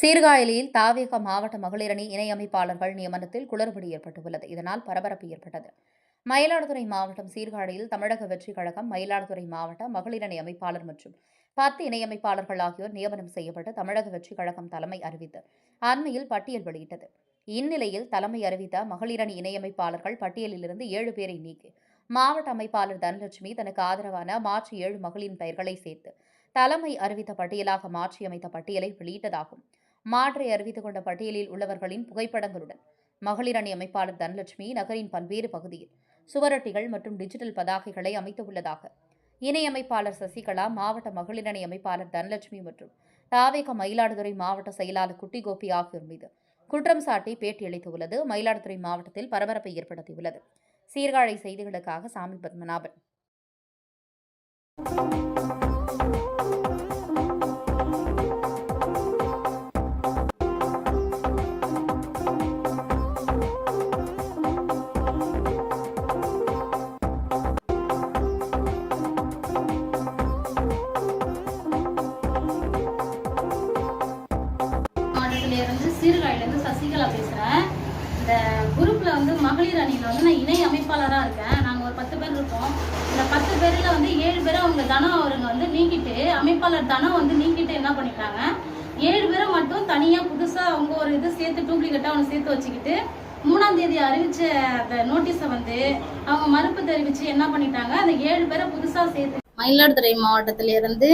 சீர்காழியில் தாவேக மாவட்ட மகளிரணி இணையமைப்பாளர்கள் நியமனத்தில் குளறுபடி ஏற்பட்டுள்ளது. இதனால் பரபரப்பு ஏற்பட்டது. மயிலாடுதுறை மாவட்டம் சீர்காழியில் தமிழக வெற்றிக் கழகம் மயிலாடுதுறை மாவட்ட மகளிரணி அமைப்பாளர் மற்றும் பத்து இணையமைப்பாளர்கள் ஆகியோர் நியமனம் செய்யப்பட்டு தமிழக வெற்றிக் கழகம் தலைமை அறிவித்து அண்மையில் பட்டியல் வெளியிட்டது. இந்நிலையில் தலைமை அறிவித்த மகளிரணி இணையமைப்பாளர்கள் பட்டியலிலிருந்து ஏழு பேரை நீக்கி மாவட்ட அமைப்பாளர் தனலட்சுமி தனக்கு ஆதரவான மாற்று ஏழு மகளின் பெயர்களை சேர்த்து தலைமை அறிவித்த பட்டியலாக மாற்றியமைத்த பட்டியலை வெளியிட்டதாகும். மாற்றி அறிவித்துக் கொண்ட பட்டியலில் உள்ளவர்களின் புகைப்படங்களுடன் மகளிர் அணி அமைப்பாளர் தனலட்சுமி நகரின் பல்வேறு பகுதியில் சுவரொட்டிகள் மற்றும் டிஜிட்டல் பதாகைகளை அமைத்துள்ளதாக இணையமைப்பாளர் சசிகலா மாவட்ட மகளிரணி அமைப்பாளர் தனலட்சுமி மற்றும் தாவேக மயிலாடுதுறை மாவட்ட செயலாளர் குட்டி கோபி ஆகியோர் மீது குற்றம் சாட்டி பேட்டியளித்துள்ளது. மயிலாடுதுறை மாவட்டத்தில் பரபரப்பை ஏற்படுத்தியுள்ளது. சீர்காழி செய்திகளுக்காக சாமி பத்மநாபன் பேசுகிறேன் இந்த குரூப்பில் வந்து மகளிர் அணியில் வந்து நான் இணை அமைப்பாளராக இருக்கேன். நாங்கள் ஒரு பத்து பேர் இருக்கோம். இந்த பத்து பேரில் வந்து ஏழு பேரை அவங்க தனம் அவருங்க வந்து நீக்கிட்டு அமைப்பாளர் தனம் வந்து நீக்கிட்டு என்ன பண்ணிட்டாங்க? ஏழு பேரை மட்டும் தனியாக புதுசாக அவங்க ஒரு இது சேர்த்து டூப்ளிகேட்டாக அவங்க சேர்த்து வச்சுக்கிட்டு மூணாம் தேதி அறிவிச்ச அந்த நோட்டீஸை வந்து அவங்க மறுப்பு தெரிவித்து என்ன பண்ணிட்டாங்க? அந்த ஏழு பேரை புதுசாக சேர்த்து மயிலாடுதுறை மாவட்டத்திலிருந்து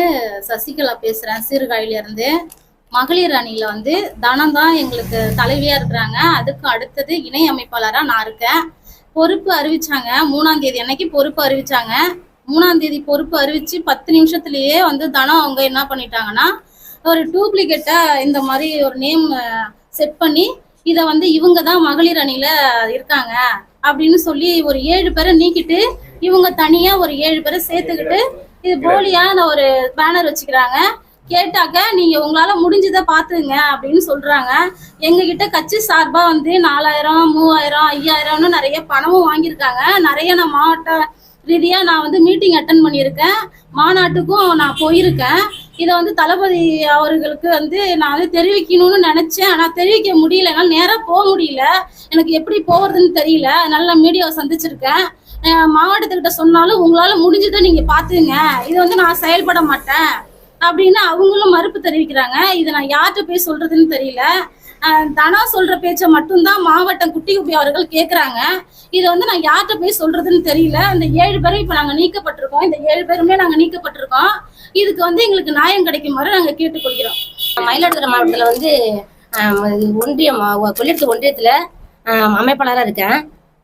சசிகலா பேசுகிறேன் சீர்காழியிலேருந்து மகளிர் அணியில வந்து தனம் தான் எங்களுக்கு தலைவியா இருக்கிறாங்க. அதுக்கு அடுத்தது இணை அமைப்பாளரா நான் இருக்கேன். பொறுப்பு அறிவிச்சாங்க. மூணாம் தேதி அன்னைக்கு பொறுப்பு அறிவிச்சாங்க. மூணாம் தேதி பொறுப்பு அறிவிச்சு பத்து நிமிஷத்துலயே வந்து தனம் அவங்க என்ன பண்ணிட்டாங்கன்னா ஒரு டூப்ளிகேட்டா இந்த மாதிரி ஒரு நேம் செட் பண்ணி இதை வந்து இவங்க தான் மகளிர் அணியில இருக்காங்க அப்படின்னு சொல்லி ஒரு ஏழு பேரை நீக்கிட்டு இவங்க தனியா ஒரு ஏழு பேரை சேர்த்துக்கிட்டு இது போலியான ஒரு பேனர் வச்சுக்கிறாங்க. கேட்டாக்க நீங்க உங்களால முடிஞ்சதை பாத்துங்க அப்படின்னு சொல்றாங்க. எங்க கிட்ட கட்சி சார்பா வந்து நாலாயிரம் மூவாயிரம் ஐயாயிரம்னு நிறைய பணமும் வாங்கியிருக்காங்க. நிறைய நான் மாவட்ட ரீதியா நான் வந்து மீட்டிங் அட்டன் பண்ணியிருக்கேன். மாநாட்டுக்கும் நான் போயிருக்கேன். இதை வந்து தளபதி அவர்களுக்கு வந்து நான் வந்து தெரிவிக்கணும்னு நினைச்சேன். ஆனால் தெரிவிக்க முடியல. என்னால நேராக போக முடியல. எனக்கு எப்படி போகிறதுன்னு தெரியல. அதனால நான் மீடியாவை சந்திச்சிருக்கேன். மாவட்டத்துக்கிட்ட சொன்னாலும் உங்களால முடிஞ்சதை நீங்க பாத்துங்க. இது வந்து நான் செயல்பட மாட்டேன். அப்படின்னு அவங்களும் மறுப்பு தெரிவிக்கிறாங்க. இதை நான் யார்கிட்ட போய் சொல்றதுன்னு தெரியல. தனா சொல்ற பேச்சை மட்டும்தான் மாவட்டம் குட்டிகுப்பி அவர்கள் கேட்குறாங்க இதை வந்து நான் யார்கிட்ட போய் சொல்றதுன்னு தெரியல. அந்த ஏழு பேரும் இப்போ நாங்கள் நீக்கப்பட்டிருக்கோம். இந்த ஏழு பேருமே நாங்கள் நீக்கப்பட்டிருக்கோம். இதுக்கு வந்து எங்களுக்கு நியாயம் கிடைக்குமாறு நாங்கள் கேட்டுக்கொள்கிறோம். மயிலாடுதுறை மாவட்டத்தில் வந்து ஒன்றியம் கொள்ளிடத்து ஒன்றியத்தில் அமைப்பாளராக இருக்கேன்.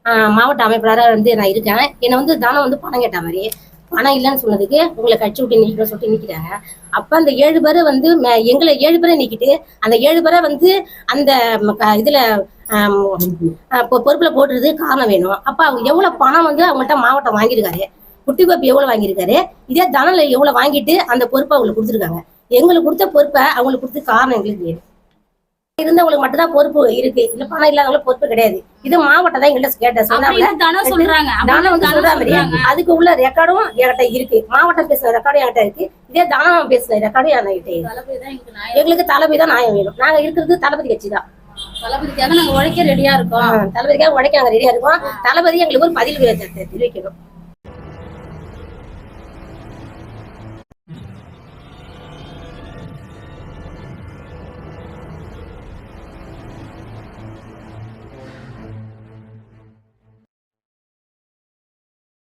ஆஹ், மாவட்ட அமைப்பாளராக வந்து நான் இருக்கேன். என்னை வந்து தானம் வந்து பணம் கேட்ட மாதிரி. பணம் இல்லைன்னு சொன்னதுக்கு உங்களை கட்சி விட்டு நீக்கிறோம் சொல்லிட்டு நிக்கிறாங்க. அப்போ அந்த ஏழு பேரை வந்து மே- எங்களை ஏழு பேரை நீக்கிட்டு அந்த ஏழு பேரை வந்து அந்த இதுல ஆஹ், பொறுப்புல போட்டுறது காரணம் வேணும். அப்போ அவங்க எவ்வளவு பணம் வந்து அவங்கள்ட்ட மாவட்டம் வாங்கியிருக்காரு? குட்டி கோப்பி எவ்வளவு வாங்கியிருக்காரு? இதே தனல எவ்வளவு வாங்கிட்டு அந்த பொறுப்பை அவங்களுக்கு கொடுத்துருக்காங்க. எங்களுக்கு கொடுத்த பொறுப்பை அவங்களுக்கு கொடுத்து காரணம் எங்களுக்கு வேணும். இருந்தவங்களுக்கு மட்டும்தான் பொறுப்பு இருக்கு. இல்ல பணம் இல்லாதவங்களுக்கு பொறுப்பு கிடையாது. இது மாவட்டம் தான் எங்கள்கிட்ட கேட்ட சொன்னாங்க தானம் வந்து சொல்ற மாதிரி அதுக்கு உள்ள ரெக்கார்டும் என்கிட்ட இருக்கு. மாவட்டம் பேசுன ரெக்கார்டும் என்கிட்ட இருக்கு. இதே தானம் பேசுன ரெக்கார்டும் என்கிட்ட இருக்கு. எங்களுக்கு தளபதி தான் நியாயம் வேணும். நாங்க இருக்கிறது தளபதி கட்சி தான். தளபதிக்காக நாங்கள் உழைக்க ரெடியா இருக்கோம். தளபதிக்காக உடைக்க நாங்க ரெடியா இருக்கோம். தளபதி எங்களுக்கு ஒரு பதில் தெரிவிக்கணும்.